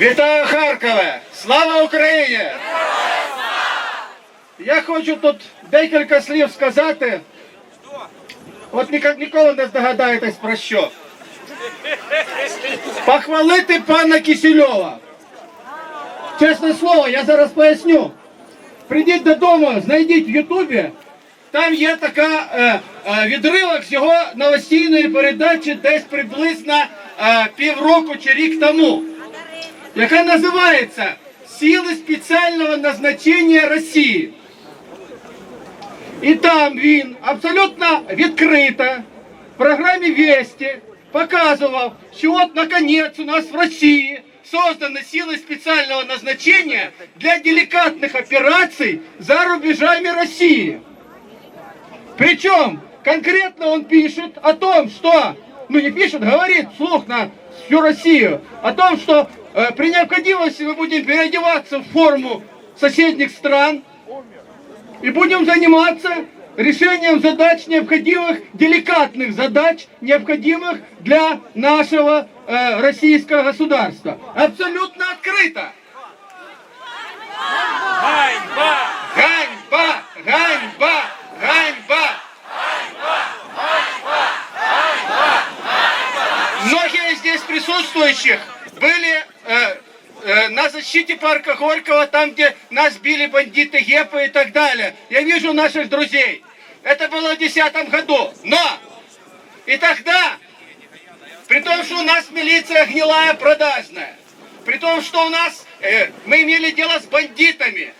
Вітаю Харкове! Слава Україні! Я хочу тут декілька слів сказати. От ніколи не здогадаєтесь про що. Похвалити пана Кисельова. Чесне слово, я зараз поясню. Прийдіть додому, знайдіть в Ютубі. Там є така е, е, відривок з його новостійної передачі десь приблизно е, півроку чи рік тому, яка називається Сили спеціального назначення Росії. І там він абсолютно відкрито в програмі Вести показував, що от наконец у нас в Росії созданы силы специального назначения для деликатных операций за рубежами России. Причем конкретно он пишет о том, что, ну не пишет, говорит вслух на всю Россию, о том, что э, при необходимости мы будем переодеваться в форму соседних стран и будем заниматься решением задач необходимых, деликатных задач, необходимых для нашего э, российского государства. Абсолютно открыто. Здесь присутствующих были э, э, на защите парка Горького, там, где нас били бандиты Гепа и так далее. Я вижу наших друзей. Это было в 2010 году. Но и тогда, при том, что у нас милиция гнилая, продажная, при том, что у нас э, мы имели дело с бандитами,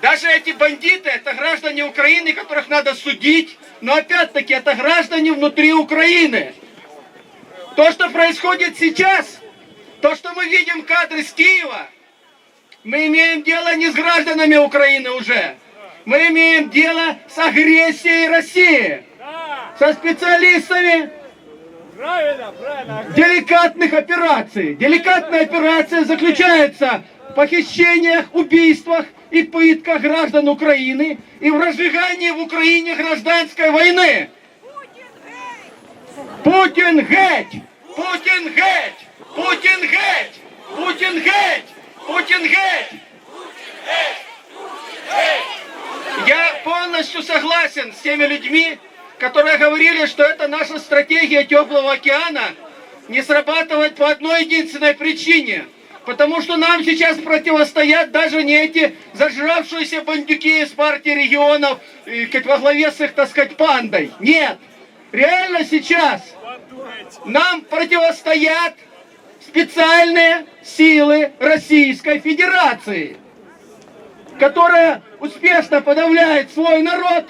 даже эти бандиты, это граждане Украины, которых надо судить, но опять-таки это граждане внутри Украины. То, что происходит сейчас, то, что мы видим кадры с Киева, мы имеем дело не с гражданами Украины уже. Мы имеем дело с агрессией России, со специалистами деликатных операций. Деликатная операция заключается в похищениях, убийствах и пытках граждан Украины и в разжигании в Украине гражданской войны. Путин геть! Путин геть! Путин геть! Путин геть! Путин геть! Я полностью согласен с теми людьми, которые говорили, что это наша стратегия теплого океана не срабатывает по одной единственной причине. Потому что нам сейчас противостоят даже не эти зажравшиеся бандюки из партии регионов э, как во главе с их, так сказать, пандой. Нет. Реально сейчас нам противостоят специальные силы Российской Федерации которая успешно подавляет свой народ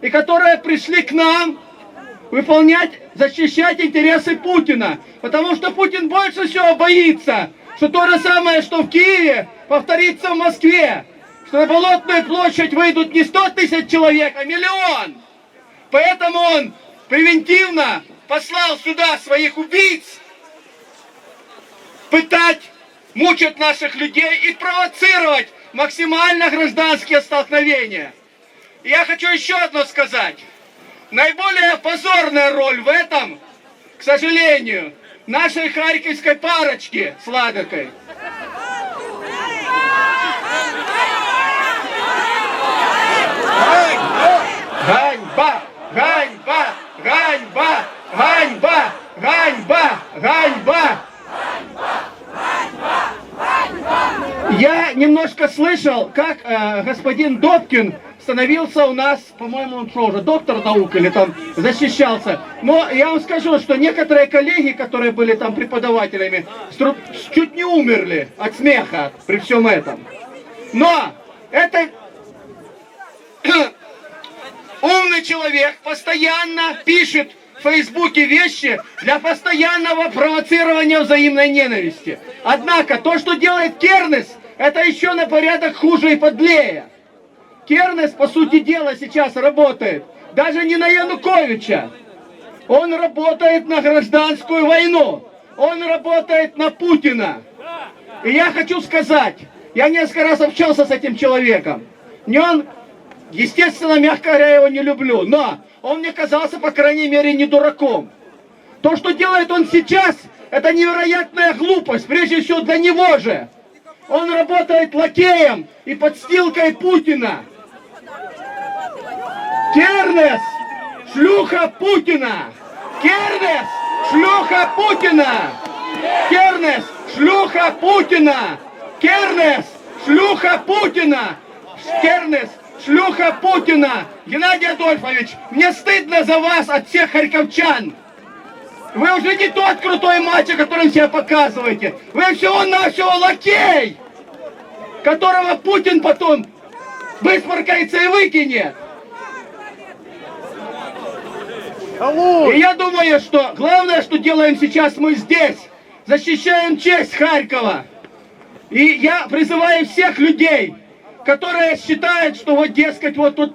и которые пришли к нам выполнять, защищать интересы Путина. Потому что Путин больше всего боится, что то же самое, что в Киеве, повторится в Москве. Что на Болотную площадь выйдут не 100 тысяч человек, а миллион. Поэтому он превентивно послал сюда своих убийц, пытать, мучить наших людей и провоцировать максимально гражданские столкновения. И я хочу еще одно сказать. Наиболее позорная роль в этом, к сожалению, нашей харьковской парочки с Ладокой. Я немножко слышал, как э, господин Добкин становился у нас, по-моему, он что уже, доктор наук или там защищался. Но я вам скажу, что некоторые коллеги, которые были там преподавателями, чуть не умерли от смеха при всем этом. Но это умный человек постоянно пишет Фейсбуке вещи для постоянного провоцирования взаимной ненависти. Однако то, что делает Кернес, это еще на порядок хуже и подлее. Кернес, по сути дела, сейчас работает даже не на Януковича. Он работает на гражданскую войну. Он работает на Путина. И я хочу сказать, я несколько раз общался с этим человеком. Не он, естественно, мягко говоря, я его не люблю, но он мне казался, по крайней мере, не дураком. То, что делает он сейчас, это невероятная глупость, прежде всего для него же. Он работает лакеем и подстилкой Путина. Кернес, шлюха Путина! Кернес, шлюха Путина! Кернес, шлюха Путина! Кернес, шлюха Путина! Кернес, шлюха Путина! Геннадий Адольфович, мне стыдно за вас от всех харьковчан! Вы уже не тот крутой мальчик, которым себя показываете! Вы всего-навсего лакей! Которого Путин потом высморкается и выкинет! И я думаю, что главное, что делаем сейчас мы здесь, защищаем честь Харькова. И я призываю всех людей, которые считают, что вот, дескать, вот тут